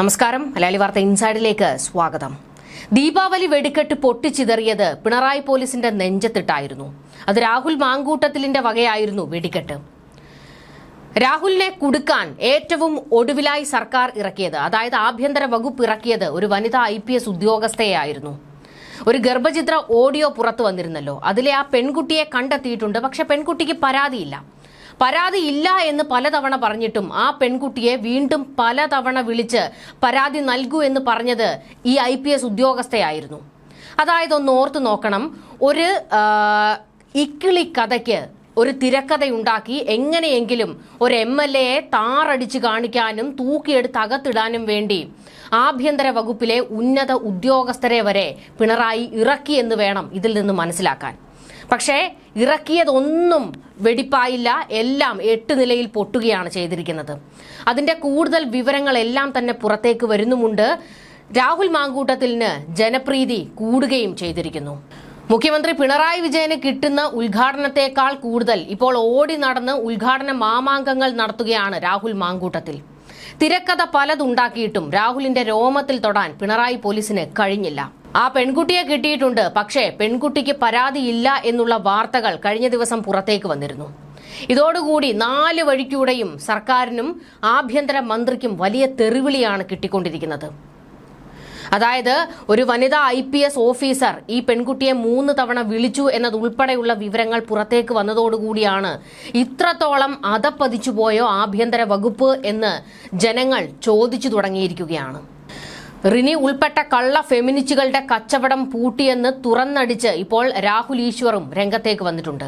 നമസ്കാരം. മലയാളി വാർത്ത ഇൻസൈഡിലേക്ക് സ്വാഗതം. ദീപാവലി വെടിക്കെട്ട് പൊട്ടിച്ചിതറിയത് പിണറായി പോലീസിന്റെ നെഞ്ചത്തിട്ടായിരുന്നു. അത് രാഹുൽ മാങ്കൂട്ടത്തിലിന്റെ വകയായിരുന്നു വെടിക്കെട്ട്. രാഹുലിനെ കുടുക്കാൻ ഏറ്റവും ഒടുവിലായി സർക്കാർ ഇറക്കിയത് അതായത് ആഭ്യന്തര വകുപ്പ് ഇറക്കിയത് ഒരു വനിതാ ഐ പി എസ് ഉദ്യോഗസ്ഥയായിരുന്നു ഒരു ഗർഭചിത്ര ഓഡിയോ പുറത്തു വന്നിരുന്നല്ലോ. അതിലെ ആ പെൺകുട്ടിയെ കണ്ടെത്തിയിട്ടുണ്ട് പക്ഷെ പെൺകുട്ടിക്ക് പരാതിയില്ല. പരാതി ഇല്ല എന്ന് പലതവണ പറഞ്ഞിട്ടും ആ പെൺകുട്ടിയെ വീണ്ടും പലതവണ വിളിച്ച് പരാതി നൽകൂ എന്ന് പറഞ്ഞത് ഈ ഐ പി എസ് ഉദ്യോഗസ്ഥയായിരുന്നു. അതായത് ഒന്ന് ഓർത്തു നോക്കണം. ഒരു ഇക്കിളി കഥയ്ക്ക് ഒരു തിരക്കഥയുണ്ടാക്കി എങ്ങനെയെങ്കിലും ഒരു എം എൽ എയെ താറടിച്ച് കാണിക്കാനും തൂക്കിയെടുത്ത് അകത്തിടാനും വേണ്ടി ആഭ്യന്തര വകുപ്പിലെ ഉന്നത ഉദ്യോഗസ്ഥരെ വരെ പിണറായി ഇറക്കിയെന്ന് വേണം ഇതിൽ നിന്ന് മനസ്സിലാക്കാൻ. പക്ഷേ ഇറക്കിയതൊന്നും വെടിപ്പായില്ല. എല്ലാം എട്ട് നിലയിൽ പൊട്ടുകയാണ് ചെയ്തിരിക്കുന്നത്. അതിന്റെ കൂടുതൽ വിവരങ്ങളെല്ലാം തന്നെ പുറത്തേക്ക് വരുന്നുമുണ്ട്. രാഹുൽ മാങ്കൂട്ടത്തിന് ജനപ്രീതി കൂടുകയും ചെയ്തിരിക്കുന്നു. മുഖ്യമന്ത്രി പിണറായി വിജയന് കിട്ടുന്ന ഉദ്ഘാടനത്തെക്കാൾ കൂടുതൽ ഇപ്പോൾ ഓടി നടന്ന് ഉദ്ഘാടന മാമാങ്കങ്ങൾ നടത്തുകയാണ് രാഹുൽ മാങ്കൂട്ടത്തിൽ. തിരക്കഥ പലതുണ്ടാക്കിയിട്ടും രാഹുലിന്റെ രോമത്തിൽ തൊടാൻ പിണറായി പോലീസിന് കഴിഞ്ഞില്ല. ആ പെൺകുട്ടിയെ കിട്ടിയിട്ടുണ്ട്. പക്ഷേ പെൺകുട്ടിക്ക് പരാതിയില്ല എന്നുള്ള വാർത്തകൾ കഴിഞ്ഞ ദിവസം പുറത്തേക്ക് വന്നിരുന്നു. ഇതോടുകൂടി നാല് വഴിക്കൂടെയും സർക്കാരിനും ആഭ്യന്തര മന്ത്രിക്കും വലിയ തെറിവിളിയാണ് കിട്ടിക്കൊണ്ടിരിക്കുന്നത്. അതായത് ഒരു വനിതാ ഐ പി എസ് ഓഫീസർ ഈ പെൺകുട്ടിയെ മൂന്ന് തവണ വിളിച്ചു എന്നതുൾപ്പെടെയുള്ള വിവരങ്ങൾ പുറത്തേക്ക് വന്നതോടുകൂടിയാണ് ഇത്രത്തോളം അതപ്പതിച്ചു പോയോ ആഭ്യന്തര വകുപ്പ് എന്ന് ജനങ്ങൾ ചോദിച്ചു തുടങ്ങിയിരിക്കുകയാണ്. റിനി ഉൾപ്പെട്ട കള്ള ഫെമിനിസ്റ്റുകളുടെ കച്ചവടം പൂട്ടിയെന്ന് തുറന്നടിച്ച് ഇപ്പോൾ രാഹുൽ ഈശ്വറും രംഗത്തേക്ക് വന്നിട്ടുണ്ട്.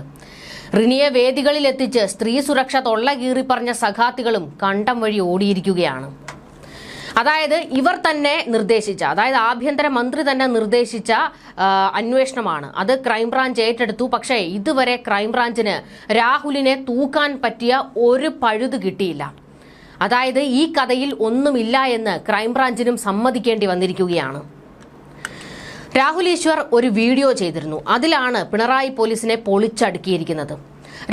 റിനിയെ വേദികളിലെത്തിച്ച് സ്ത്രീ സുരക്ഷ തൊള്ള കീറി പറഞ്ഞ സഖാത്തികളും കണ്ടം വഴി ഓടിയിരിക്കുകയാണ്. അതായത് ഇവർ തന്നെ നിർദ്ദേശിച്ച അതായത് ആഭ്യന്തര മന്ത്രി തന്നെ നിർദ്ദേശിച്ച അന്വേഷണമാണ്. അത് ക്രൈംബ്രാഞ്ച് ഏറ്റെടുത്തു. പക്ഷേ ഇതുവരെ ക്രൈംബ്രാഞ്ചിന് രാഹുലിനെ തൂക്കാൻ പറ്റിയ ഒരു പഴുത് കിട്ടിയില്ല. അതായത് ഈ കഥയിൽ ഒന്നുമില്ല എന്ന് ക്രൈംബ്രാഞ്ചിനും സമ്മതിക്കേണ്ടി വന്നിരിക്കുകയാണ്. രാഹുൽ ഈശ്വർ ഒരു വീഡിയോ ചെയ്തിരുന്നു. അതിലാണ് പിണറായി പോലീസിനെ പൊളിച്ചടുക്കിയിരിക്കുന്നത്.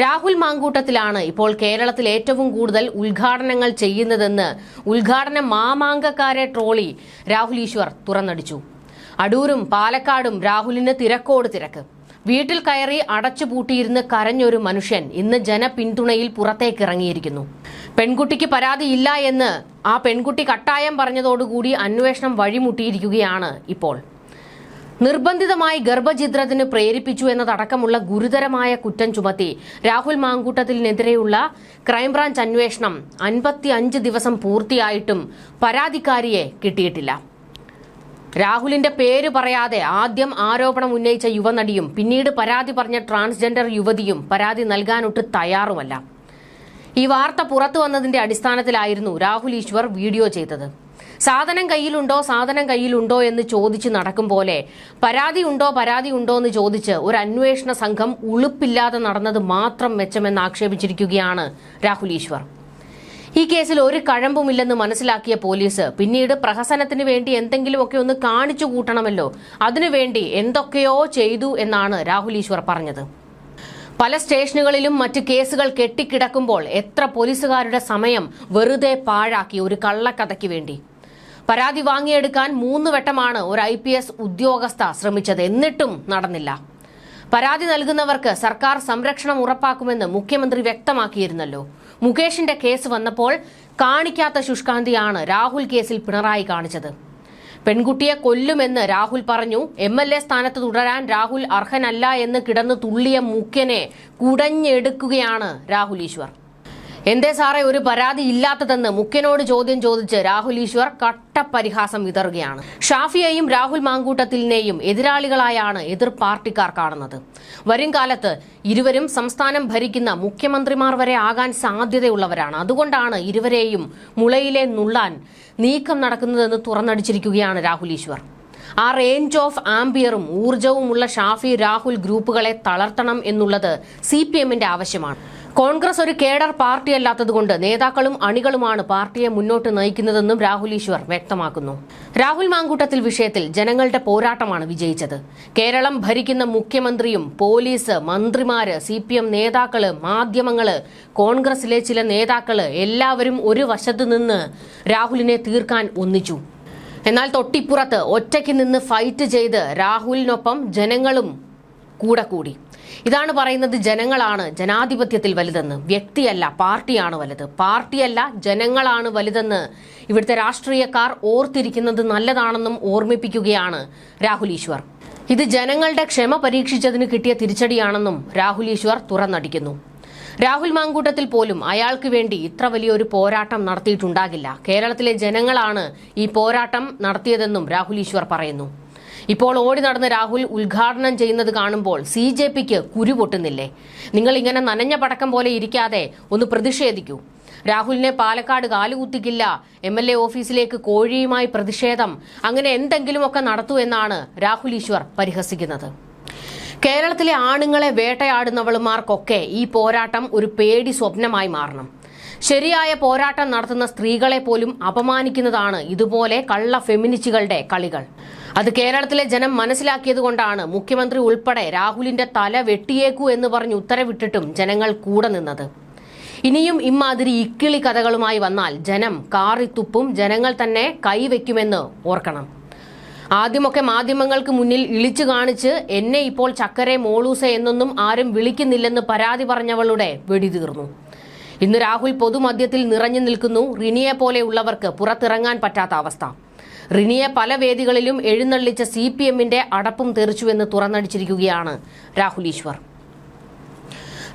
രാഹുൽ മാങ്കൂട്ടത്തിലാണ് ഇപ്പോൾ കേരളത്തിൽ ഏറ്റവും കൂടുതൽ ഉദ്ഘാടനങ്ങൾ ചെയ്യുന്നതെന്ന് ഉദ്ഘാടന മാമാങ്കക്കാരെ ട്രോളി രാഹുൽ ഈശ്വർ തുറന്നടിച്ചു. അടൂരും പാലക്കാടും രാഹുലിന് തിരക്കോട് തിരക്ക്. വീട്ടിൽ കയറി അടച്ചുപൂട്ടിയിരുന്ന് കരഞ്ഞൊരു മനുഷ്യൻ ഇന്ന് ജനപിന്തുണയിൽ പുറത്തേക്ക് ഇറങ്ങിയിരിക്കുന്നു പെൺകുട്ടിക്ക് പരാതിയില്ല എന്ന് ആ പെൺകുട്ടി കട്ടായം പറഞ്ഞതോടുകൂടി അന്വേഷണം വഴിമുട്ടിയിരിക്കുകയാണ് ഇപ്പോൾ. നിർബന്ധിതമായി ഗർഭഛിദ്രത്തിന് പ്രേരിപ്പിച്ചു എന്നതടക്കമുള്ള ഗുരുതരമായ കുറ്റം ചുമത്തി രാഹുൽ മാങ്കൂട്ടത്തിനെതിരെയുള്ള ക്രൈംബ്രാഞ്ച് അന്വേഷണം അൻപത്തി ദിവസം പൂർത്തിയായിട്ടും പരാതിക്കാരിയെ കിട്ടിയിട്ടില്ല. രാഹുലിന്റെ പേര് പറയാതെ ആദ്യം ആരോപണം ഉന്നയിച്ച യുവനടിയും പിന്നീട് പരാതി പറഞ്ഞ ട്രാൻസ്ജെൻഡർ യുവതിയും പരാതി നൽകാനൊട്ട് തയ്യാറുമല്ല. ഈ വാർത്ത പുറത്തു വന്നതിന്റെ അടിസ്ഥാനത്തിലായിരുന്നു രാഹുൽ ഈശ്വർ വീഡിയോ ചെയ്തത്. സാധനം കയ്യിലുണ്ടോ സാധനം കയ്യിലുണ്ടോ എന്ന് ചോദിച്ച് നടക്കും പോലെ പരാതി ഉണ്ടോ പരാതി ഉണ്ടോ എന്ന് ചോദിച്ച് ഒരു അന്വേഷണ സംഘം ഉളുപ്പില്ലാതെ നടന്നത് മാത്രം മെച്ചമെന്ന് ആക്ഷേപിച്ചിരിക്കുകയാണ് രാഹുൽ ഈശ്വർ. ഈ കേസിൽ ഒരു കഴമ്പുമില്ലെന്ന് മനസ്സിലാക്കിയ പോലീസ്. പിന്നീട് പ്രഹസനത്തിന് വേണ്ടി എന്തെങ്കിലുമൊക്കെ ഒന്ന് കാണിച്ചു കൂട്ടണമല്ലോ. അതിനുവേണ്ടി എന്തൊക്കെയോ ചെയ്തു എന്നാണ് രാഹുൽ ഈശ്വർ പറഞ്ഞത്. പല സ്റ്റേഷനുകളിലും മറ്റ് കേസുകൾ കെട്ടിക്കിടക്കുമ്പോൾ എത്ര പോലീസുകാരുടെ സമയം വെറുതെ പാഴാക്കി ഒരു കള്ളക്കഥയ്ക്ക് വേണ്ടി. പരാതി വാങ്ങിയെടുക്കാൻ മൂന്ന് വട്ടമാണ് ഒരു ഐ ഉദ്യോഗസ്ഥ ശ്രമിച്ചത്. എന്നിട്ടും നടന്നില്ല. പരാതി നൽകുന്നവർക്ക് സർക്കാർ സംരക്ഷണം ഉറപ്പാക്കുമെന്ന് മുഖ്യമന്ത്രി വ്യക്തമാക്കിയിരുന്നല്ലോ. മുകേഷിന്റെ കേസ് വന്നപ്പോൾ കാണിക്കാത്ത ശുഷ്കാന്തിയാണ് രാഹുൽ കേസിൽ പിണറായി കാണിച്ചത്. പെൺകുട്ടിയെ കൊല്ലുമെന്ന് രാഹുൽ പറഞ്ഞു. എം എൽ എ സ്ഥാനത്ത് തുടരാൻ രാഹുൽ അർഹനല്ല എന്ന് കിടന്നു തുള്ളിയ മുഖ്യനെ കുടഞ്ഞെടുക്കുകയാണ് രാഹുൽ ഈശ്വർ. എന്തേ സാറേ ഒരു പരാതി ഇല്ലാത്തതെന്ന് മുഖ്യനോട് ചോദ്യം ചോദിച്ച് രാഹുൽ ഈശ്വർ കട്ടപ്പരിഹാസം വിതറുകയാണ്. ഷാഫിയെയും രാഹുൽ മാങ്കൂട്ടത്തിലിനെയും എതിരാളികളായാണ് എതിർ പാർട്ടിക്കാർ കാണുന്നത്. വരും കാലത്ത് ഇരുവരും സംസ്ഥാനം ഭരിക്കുന്ന മുഖ്യമന്ത്രിമാർ വരെ ആകാൻ സാധ്യതയുള്ളവരാണ്. അതുകൊണ്ടാണ് ഇരുവരെയും മുളയിലെ നുള്ളാൻ നീക്കം നടക്കുന്നതെന്ന് തുറന്നടിച്ചിരിക്കുകയാണ് രാഹുൽ ഈശ്വർ. ആ റേഞ്ച് ഓഫ് ആംബിയറും ഊർജവുമുള്ള ഷാഫി രാഹുൽ ഗ്രൂപ്പുകളെ തളർത്തണം എന്നുള്ളത് സി ആവശ്യമാണ്. കോൺഗ്രസ് ഒരു കേഡർ പാർട്ടി പാർട്ടിയല്ലാത്തതുകൊണ്ട് നേതാക്കളും അണികളുമാണ് പാർട്ടിയെ മുന്നോട്ട് നയിക്കുന്നതെന്നും രാഹുൽ ഈശ്വർ വ്യക്തമാക്കുന്നു. രാഹുൽ മാങ്കൂട്ടത്തിൽ വിഷയത്തിൽ ജനങ്ങളുടെ പോരാട്ടമാണ് വിജയിച്ചത്. കേരളം ഭരിക്കുന്ന മുഖ്യമന്ത്രിയും പോലീസ് മന്ത്രിമാര് സി പി എം നേതാക്കൾ മാധ്യമങ്ങൾ കോൺഗ്രസിലെ ചില നേതാക്കൾ എല്ലാവരും ഒരു വശത്ത് നിന്ന് രാഹുലിനെ തീർക്കാൻ ഒന്നിച്ചു. എന്നാൽ തൊട്ടിപ്പുറത്ത് ഒറ്റയ്ക്ക് നിന്ന് ഫൈറ്റ് ചെയ്ത് രാഹുലിനൊപ്പം ജനങ്ങളും കൂടെ കൂടി. ഇതാണ് പറയുന്നത് ജനങ്ങളാണ് ജനാധിപത്യത്തിൽ വലുതെന്ന്. വ്യക്തിയല്ല പാർട്ടിയാണ് വലുത്. പാർട്ടിയല്ല ജനങ്ങളാണ് വലുതെന്ന് ഇവിടുത്തെ രാഷ്ട്രീയക്കാർ ഓർത്തിരിക്കുന്നത് നല്ലതാണെന്നും ഓർമ്മിപ്പിക്കുകയാണ് രാഹുൽ ഈശ്വർ. ഇത് ജനങ്ങളുടെ ക്ഷമ പരീക്ഷിച്ചതിന് കിട്ടിയ തിരിച്ചടിയാണെന്നും രാഹുൽ ഈശ്വർ തുറന്നടിക്കുന്നു. രാഹുൽ മാങ്കൂട്ടത്തിൽ പോലും അയാൾക്ക് വേണ്ടി ഇത്ര വലിയൊരു പോരാട്ടം നടത്തിയിട്ടുണ്ടാകില്ല. കേരളത്തിലെ ജനങ്ങളാണ് ഈ പോരാട്ടം നടത്തിയതെന്നും രാഹുൽ ഈശ്വർ പറയുന്നു. ഇപ്പോൾ ഓടി നടന്ന് രാഹുൽ ഉദ്ഘാടനം ചെയ്യുന്നത് കാണുമ്പോൾ സി ജെ പിക്ക് കുരുപൊട്ടുന്നില്ലേ? നിങ്ങൾ ഇങ്ങനെ നനഞ്ഞ പടക്കം പോലെ ഇരിക്കാതെ ഒന്ന് പ്രതിഷേധിക്കൂ. രാഹുലിനെ പാലക്കാട് കാലുകുത്തിക്കില്ല. എം എൽ എ ഓഫീസിലേക്ക് കോഴിയുമായി പ്രതിഷേധം. അങ്ങനെ എന്തെങ്കിലുമൊക്കെ നടത്തൂ എന്നാണ് രാഹുൽ ഈശ്വർ പരിഹസിക്കുന്നത്. കേരളത്തിലെ ആണുങ്ങളെ വേട്ടയാടുന്നവളുമാർക്കൊക്കെ ഈ പോരാട്ടം ഒരു പേടി സ്വപ്നമായി മാറണം. ശരിയായ പോരാട്ടം നടത്തുന്ന സ്ത്രീകളെ പോലും അപമാനിക്കുന്നതാണ് ഇതുപോലെ കള്ള ഫെമിനിസ്റ്റുകളുടെ കളികൾ. അത് കേരളത്തിലെ ജനം മനസ്സിലാക്കിയതുകൊണ്ടാണ് മുഖ്യമന്ത്രി ഉൾപ്പെടെ രാഹുലിന്റെ തല വെട്ടിയേക്കൂ എന്ന് പറഞ്ഞ് ഉത്തരവിട്ടിട്ടും ജനങ്ങൾ കൂടെ നിന്നത്. ഇനിയും ഇമ്മാതിരി ഇക്കിളി കഥകളുമായി വന്നാൽ ജനം കാറിത്തുപ്പും ജനങ്ങൾ തന്നെ കൈവയ്ക്കുമെന്ന് ഓർക്കണം. ആദ്യമൊക്കെ മാധ്യമങ്ങൾക്ക് മുന്നിൽ ഇളിച്ചു കാണിച്ച് എന്നെ ഇപ്പോൾ ചക്കരെ മോളൂസ എന്നൊന്നും ആരും വിളിക്കുന്നില്ലെന്ന് പരാതി പറഞ്ഞവളുടെ വെടി തീർന്നു. ഇന്ന് രാഹുൽ പൊതുമധ്യത്തിൽ നിറഞ്ഞു നിൽക്കുന്നു. റിനിയെ പോലെയുള്ളവർക്ക് പുറത്തിറങ്ങാൻ പറ്റാത്ത അവസ്ഥ. റിനിയെ പല വേദികളിലും എഴുന്നള്ളിച്ച സി പി എമ്മിന്റെ അടപ്പും തെറിച്ചുവെന്ന് തുറന്നടിച്ചിരിക്കുകയാണ് രാഹുൽ ഈശ്വർ.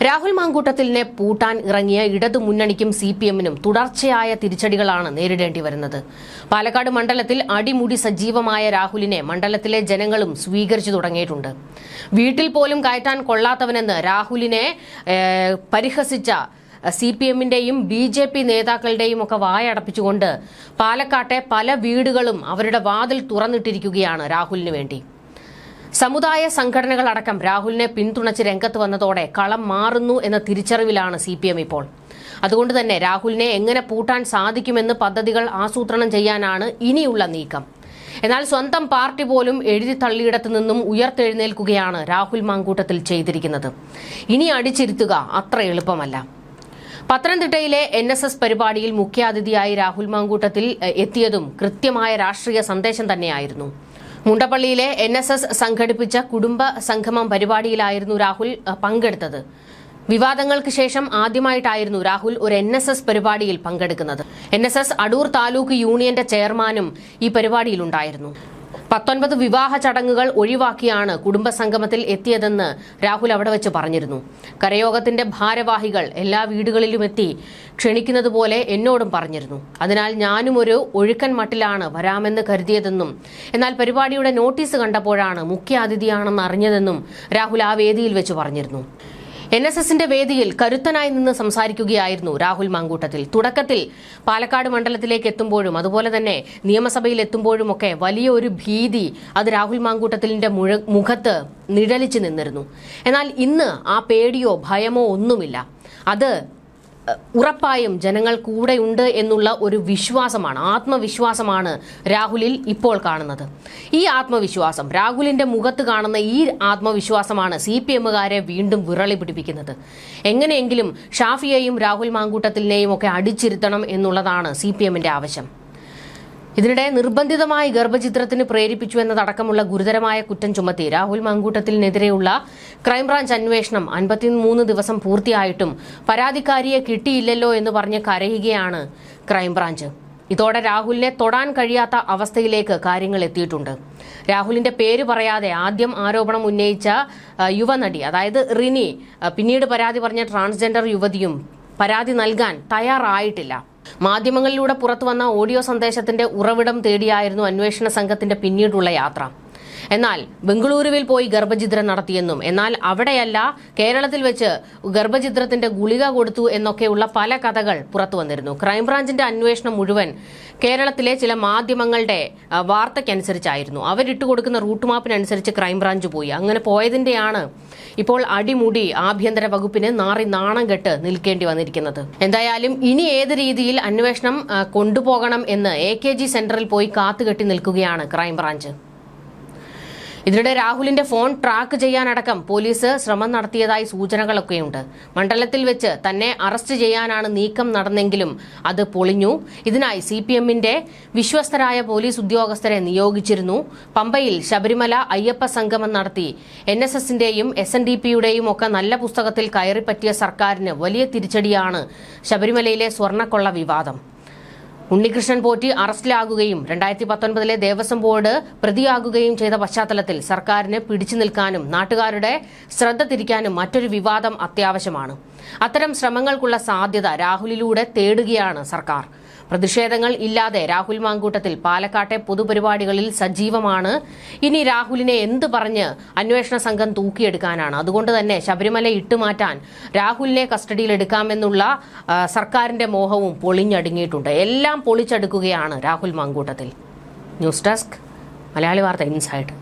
രാഹുൽ മാങ്കൂട്ടത്തിലിനെ പൂട്ടാൻ ഇറങ്ങിയ ഇടതു മുന്നണിക്കും സി പി എമ്മിനും തുടർച്ചയായ തിരിച്ചടികളാണ് നേരിടേണ്ടി വരുന്നത്. പാലക്കാട് മണ്ഡലത്തിൽ അടിമുടി സജീവമായ രാഹുലിനെ മണ്ഡലത്തിലെ ജനങ്ങളും സ്വീകരിച്ചു തുടങ്ങിയിട്ടുണ്ട്. വീട്ടിൽ പോലും കയറ്റാൻ കൊള്ളാത്തവനെന്ന് രാഹുലിനെ പരിഹസിച്ച സി പി എമ്മിന്റെയും ബി ജെ പി നേതാക്കളുടെയും ഒക്കെ വായടപ്പിച്ചുകൊണ്ട് പാലക്കാട്ടെ പല വീടുകളും അവരുടെ വാതിൽ തുറന്നിട്ടിരിക്കുകയാണ് രാഹുലിന് വേണ്ടി. സമുദായ സംഘടനകളടക്കം രാഹുലിനെ പിന്തുണച്ച് രംഗത്ത് വന്നതോടെ കളം മാറുന്നു എന്ന തിരിച്ചറിവിലാണ് സി പി എം ഇപ്പോൾ. അതുകൊണ്ട് തന്നെ രാഹുലിനെ എങ്ങനെ പൂട്ടാൻ സാധിക്കുമെന്ന് പദ്ധതികൾ ആസൂത്രണം ചെയ്യാനാണ് ഇനിയുള്ള നീക്കം. എന്നാൽ സ്വന്തം പാർട്ടി പോലും എഴുതി തള്ളിയിടത്തു നിന്നും ഉയർത്തെഴുന്നേൽക്കുകയാണ് രാഹുൽ മാങ്കൂട്ടത്തിൽ ചെയ്തിരിക്കുന്നത്. ഇനി അടിച്ചിരുത്തുക അത്ര എളുപ്പമല്ല. പത്തനംതിട്ടയിലെ എൻ എസ് എസ് പരിപാടിയിൽ മുഖ്യാതിഥിയായി രാഹുൽ മാങ്കൂട്ടത്തിൽ എത്തിയതും കൃത്യമായ രാഷ്ട്രീയ സന്ദേശം തന്നെയായിരുന്നു. മുണ്ടപ്പള്ളിയിലെ എൻ എസ് എസ് സംഘടിപ്പിച്ച കുടുംബ സംഗമം പരിപാടിയിലായിരുന്നു രാഹുൽ പങ്കെടുത്തത്. വിവാദങ്ങൾക്ക് ശേഷം ആദ്യമായിട്ടായിരുന്നു രാഹുൽ ഒരു എൻ എസ് എസ് പരിപാടിയിൽ പങ്കെടുക്കുന്നത്. N S S Adoor taluk യൂണിയന്റെ ചെയർമാനും ഈ പരിപാടിയിലുണ്ടായിരുന്നു. പത്തൊൻപത് വിവാഹ ചടങ്ങുകൾ ഒഴിവാക്കിയാണ് കുടുംബസംഗമത്തിൽ എത്തിയതെന്ന് രാഹുൽ അവിടെ വെച്ച് പറഞ്ഞിരുന്നു. കരയോഗത്തിന്റെ ഭാരവാഹികൾ എല്ലാ വീടുകളിലും എത്തി ക്ഷണിക്കുന്നത് പോലെ എന്നോടും പറഞ്ഞിരുന്നു. അതിനാൽ ഞാനും ഒരു ഒഴുക്കൻ മട്ടിലാണ് വരാമെന്ന് കരുതിയതെന്നും എന്നാൽ പരിപാടിയുടെ നോട്ടീസ് കണ്ടപ്പോഴാണ് മുഖ്യ അതിഥിയാണെന്ന് അറിഞ്ഞതെന്നും രാഹുൽ ആ വേദിയിൽ വെച്ച് പറഞ്ഞിരുന്നു. എൻ എസ് എസിന്റെ വേദിയിൽ കരുത്തനായി നിന്ന് സംസാരിക്കുകയായിരുന്നു രാഹുൽ മാങ്കൂട്ടത്തിൽ. തുടക്കത്തിൽ പാലക്കാട് മണ്ഡലത്തിലേക്ക് എത്തുമ്പോഴും അതുപോലെ തന്നെ നിയമസഭയിൽ എത്തുമ്പോഴുമൊക്കെ വലിയ ഒരു ഭീതി അത് രാഹുൽ മാങ്കൂട്ടത്തിലിന്റെ മുഖത്ത് നിഴലിച്ചു നിന്നിരുന്നു. എന്നാൽ ഇന്ന് ആ പേടിയോ ഭയമോ ഒന്നുമില്ല. അത് ഉറപ്പായും ജനങ്ങൾ കൂടെയുണ്ട് എന്നുള്ള ഒരു വിശ്വാസമാണ് ആത്മവിശ്വാസമാണ് രാഹുലിൽ ഇപ്പോൾ കാണുന്നത്. ഈ ആത്മവിശ്വാസം രാഹുലിന്റെ മുഖത്ത് കാണുന്ന ഈ ആത്മവിശ്വാസമാണ് സി പി എമ്മുകാരെ വീണ്ടും വിറളി പിടിപ്പിക്കുന്നത്. എങ്ങനെയെങ്കിലും ഷാഫിയെയും രാഹുൽ മാങ്കൂട്ടത്തിനെയും ഒക്കെ അടിച്ചിരുത്തണം എന്നുള്ളതാണ് സി പി എമ്മിന്റെ ആവശ്യം. ഇതിനിടെ നിർബന്ധിതമായി ഗർഭചിത്രത്തിന് പ്രേരിപ്പിച്ചു എന്നതടക്കമുള്ള ഗുരുതരമായ കുറ്റം ചുമത്തി രാഹുൽ മങ്കൂട്ടത്തിനെതിരെയുള്ള ക്രൈംബ്രാഞ്ച് അന്വേഷണം അൻപത്തിമൂന്ന് ദിവസം പൂർത്തിയായിട്ടും പരാതിക്കാരിയെ കിട്ടിയില്ലല്ലോ എന്ന് പറഞ്ഞ് കരയുകയാണ് ക്രൈംബ്രാഞ്ച്. ഇതോടെ രാഹുലിനെ തൊടാൻ കഴിയാത്ത അവസ്ഥയിലേക്ക് കാര്യങ്ങൾ എത്തിയിട്ടുണ്ട്. രാഹുലിന്റെ പേര് പറയാതെ ആദ്യം ആരോപണം ഉന്നയിച്ച യുവനടി അതായത് റിനി പിന്നീട് പരാതി പറഞ്ഞ ട്രാൻസ്ജെൻഡർ യുവതിയും പരാതി നൽകാൻ തയ്യാറായിട്ടില്ല. മാധ്യമങ്ങളിലൂടെ പുറത്തുവന്ന ഓഡിയോ സന്ദേശത്തിന്റെ ഉറവിടം തേടിയായിരുന്നു അന്വേഷണ സംഘത്തിന്റെ പിന്നീടുള്ള യാത്ര. എന്നാൽ ബംഗളൂരുവിൽ പോയി ഗർഭചിത്രം നടത്തിയെന്നും എന്നാൽ അവിടെയല്ല കേരളത്തിൽ വെച്ച് ഗർഭചിത്രത്തിന്റെ ഗുളിക കൊടുത്തു എന്നൊക്കെയുള്ള പല കഥകൾ പുറത്തു വന്നിരുന്നു. ക്രൈംബ്രാഞ്ചിന്റെ അന്വേഷണം മുഴുവൻ കേരളത്തിലെ ചില മാധ്യമങ്ങളുടെ വാർത്തയ്ക്കനുസരിച്ചായിരുന്നു. അവരിട്ട് കൊടുക്കുന്ന റൂട്ട് മാപ്പിനനുസരിച്ച് ക്രൈംബ്രാഞ്ച് പോയി. അങ്ങനെ പോയതിന്റെയാണ് ഇപ്പോൾ അടിമുടി ആഭ്യന്തര വകുപ്പിന് നാറി നാണം കെട്ട് നിൽക്കേണ്ടി വന്നിരിക്കുന്നത്. എന്തായാലും ഇനി ഏത് രീതിയിൽ അന്വേഷണം കൊണ്ടുപോകണം എന്ന് എ കെ ജി സെന്ററിൽ പോയി കാത്തുകെട്ടി നിൽക്കുകയാണ് ക്രൈംബ്രാഞ്ച്. ഇതിനിടെ രാഹുലിന്റെ ഫോൺ ട്രാക്ക് ചെയ്യാനടക്കം പോലീസ് ശ്രമം നടത്തിയതായി സൂചനകളൊക്കെയുണ്ട്. മണ്ഡലത്തിൽ വെച്ച് തന്നെ അറസ്റ്റ് ചെയ്യാനാണ് നീക്കം നടന്നെങ്കിലും അത് പൊളിഞ്ഞു. ഇതിനായി സി പി എമ്മിന്റെ വിശ്വസ്തരായ പോലീസ് ഉദ്യോഗസ്ഥരെ നിയോഗിച്ചിരുന്നു. പമ്പയിൽ ശബരിമല അയ്യപ്പ സംഗമം നടത്തി. എൻ എസ് എസിന്റെയും എസ് എൻ ഡി പിയുടെയും ഒക്കെ നല്ല പുസ്തകത്തിൽ കയറിപ്പറ്റിയ സർക്കാരിന് വലിയ തിരിച്ചടിയാണ് ശബരിമലയിലെ സ്വർണക്കൊള്ള വിവാദം. ഉണ്ണികൃഷ്ണൻ പോറ്റി അറസ്റ്റിലാകുകയും രണ്ടായിരത്തി പത്തൊൻപതിലെ ദേവസ്വം ബോർഡ് പ്രതിയാകുകയും ചെയ്ത പശ്ചാത്തലത്തിൽ സർക്കാരിന് പിടിച്ചു നിൽക്കാനും നാട്ടുകാരുടെ ശ്രദ്ധ തിരിക്കാനും മറ്റൊരു വിവാദം അത്യാവശ്യമാണ്. അത്തരം ശ്രമങ്ങൾക്കുള്ള സാധ്യത രാഹുലിലൂടെ തേടുകയാണ് സർക്കാർ. പ്രതിഷേധങ്ങൾ ഇല്ലാതെ രാഹുൽ മാങ്കൂട്ടത്തിൽ പാലക്കാട്ടെ പൊതുപരിപാടികളിൽ സജീവമാണ്. ഇനി രാഹുലിനെ എന്ത് പറഞ്ഞ് അന്വേഷണ സംഘം തൂക്കിയെടുക്കാനാണ്? അതുകൊണ്ട് തന്നെ ശബരിമല ഇട്ടുമാറ്റാൻ രാഹുലിനെ കസ്റ്റഡിയിലെടുക്കാമെന്നുള്ള സർക്കാരിന്റെ മോഹവും പൊളിഞ്ഞടുങ്ങിയിട്ടുണ്ട്. എല്ലാം പൊളിച്ചെടുക്കുകയാണ് Rahul Mamkootathil. News desk Malayali Vartha inside.